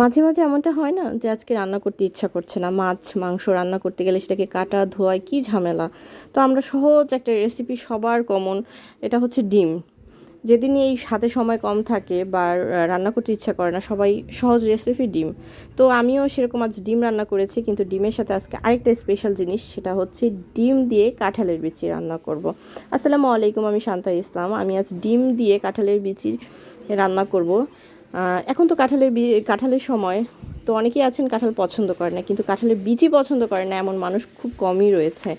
মাঝে মাঝে এমনটা হয় না যে আজকে রান্না করতে ইচ্ছা করছে না, মাছ, মাংস রান্না করতে গেলে সেটাকে কাটা ধোয়ায় কী ঝামেলা। তো আমরা সহজ একটা রেসিপি সবার কমন এটা হচ্ছে ডিম। যেদিনই এই হাতে সময় কম থাকে বা রান্না করতে ইচ্ছা করে না, সবাই সহজ রেসিপি ডিম। তো আমিও সেরকম আজ ডিম রান্না করেছি, কিন্তু ডিমের সাথে আজকে আরেকটা স্পেশাল জিনিস, সেটা হচ্ছে ডিম দিয়ে কাঁঠালের বিচি রান্না করব। আসসালামু আলাইকুম, আমি শান্তা ইসলাম। আমি আজ ডিম দিয়ে কাঁঠালের বিচি রান্না করব। এখন তো কাঁঠালের কাঁঠালের সময়। তো অনেকেই আছেন কাঁঠাল পছন্দ করে না, কিন্তু কাঁঠালের বীজই পছন্দ করে না এমন মানুষ খুব কমই রয়েছে।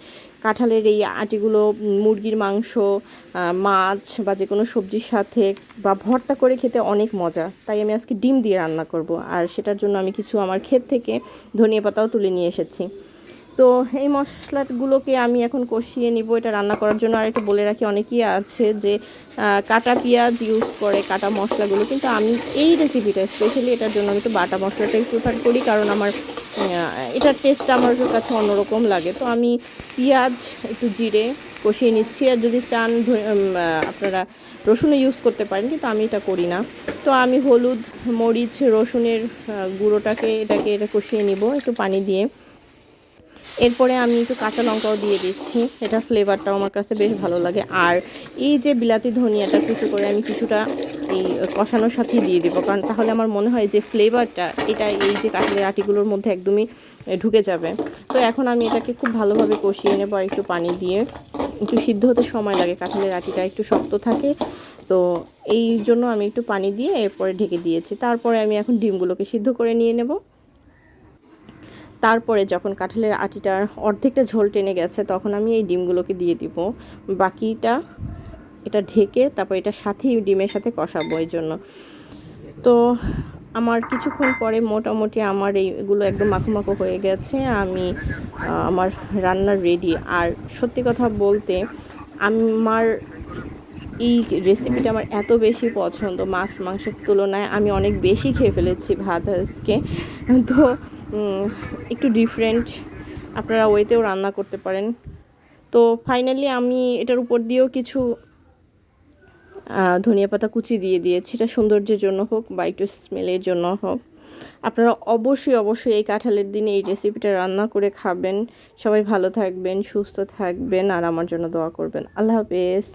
কাঁঠালের এই আটিগুলো মুরগির মাংস মাছ বা যে কোনো সবজির সাথে বা ভর্তা করে খেতে অনেক মজা। তাই আমি আজকে ডিম দিয়ে রান্না করব, আর সেটার জন্য আমি কিছু আমার ক্ষেত থেকে ধনিয়া পাতাও তুলে নিয়ে এসেছি। তো এই মশলাগুলোকে আমি এখন কষিয়ে নিব। এটা রান্না করার জন্য আর একটু বলে রাখি, অনেকেই আছে যে কাটা পেঁয়াজ ইউজ করে কাটা মশলাগুলো। কিন্তু আমি এই রেসিপিটা স্পেশালি এটার জন্য আমি একটু বাটা মশলাটাই প্রিফার করি, কারণ আমার এটার টেস্ট আমার কাছে অন্যরকম লাগে। তো আমি পেঁয়াজ, একটু জিরে কষিয়ে নিচ্ছি। আর যদি চান আপনারা রসুনও ইউজ করতে পারেন, কিন্তু আমি এটা করি না। তো আমি হলুদ, মরিচ, রসুনের গুঁড়োটাকে এটাকে এটা কষিয়ে নিব একটু পানি দিয়ে। এরপরে আমি একটু কাঁচা লঙ্কাও দিয়ে দিচ্ছি। এটা ফ্লেভারটাও আমার কাছে বেশ ভালো লাগে। আর এই যে বিলাতি ধনিয়াটা কিছু করে আমি কিছুটা এই কষানোর সাথেই দিয়ে দেবো। কারণ তাহলে আমার মনে হয় যে ফ্লেভারটা এটা এই যে কাঁঠালের আটিগুলোর মধ্যে একদমই ঢুকে যাবে। তো এখন আমি এটাকে খুব ভালোভাবে কষিয়ে নেব আর একটু পানি দিয়ে। একটু সিদ্ধ হতে সময় লাগে, কাঁঠালের আটিটা একটু শক্ত থাকে। তো এই জন্য আমি একটু পানি দিয়ে এরপরে ঢেকে দিয়েছি। তারপরে আমি এখন ডিমগুলোকে সিদ্ধ করে নিয়ে নেব। তারপরে যখন কাঁঠালের আটিটার অর্ধেকটা ঝোল টেনে গেছে, তখন আমি এই ডিমগুলোকে দিয়ে দিব। বাকিটা এটা ঢেকে তারপর এটা সাথেই ডিমের সাথে কষাবো এই জন্য। তো আমার কিছুক্ষণ পরে মোটামুটি আমার এইগুলো একদম মাখো হয়ে গেছে, আমি আমার রান্নার রেডি আর সত্যি কথা বলতে, আমার এই রেসিপিটা আমার এত বেশি পছন্দ, মাছ, মাংসের তুলনায় আমি অনেক বেশি খেয়ে ফেলেছি ভাত আজকে। তো একটু ডিফারেন্ট আপনারা ওয়েতেও রান্না করতে পারেন। তো ফাইনালি আমি এটার উপর দিয়েও কিছু ধনিয়া পাতা কুচি দিয়ে দিয়েছি। এটা সৌন্দর্যের জন্য হোক বা একটু স্মেলের জন্য হোক। আপনারা অবশ্যই অবশ্যই এই কাঁঠালের দিনে এই রেসিপিটা রান্না করে খাবেন। সবাই ভালো থাকবেন, সুস্থ থাকবেন আর আমার জন্য দোয়া করবেন। আল্লাহ হাফেজ।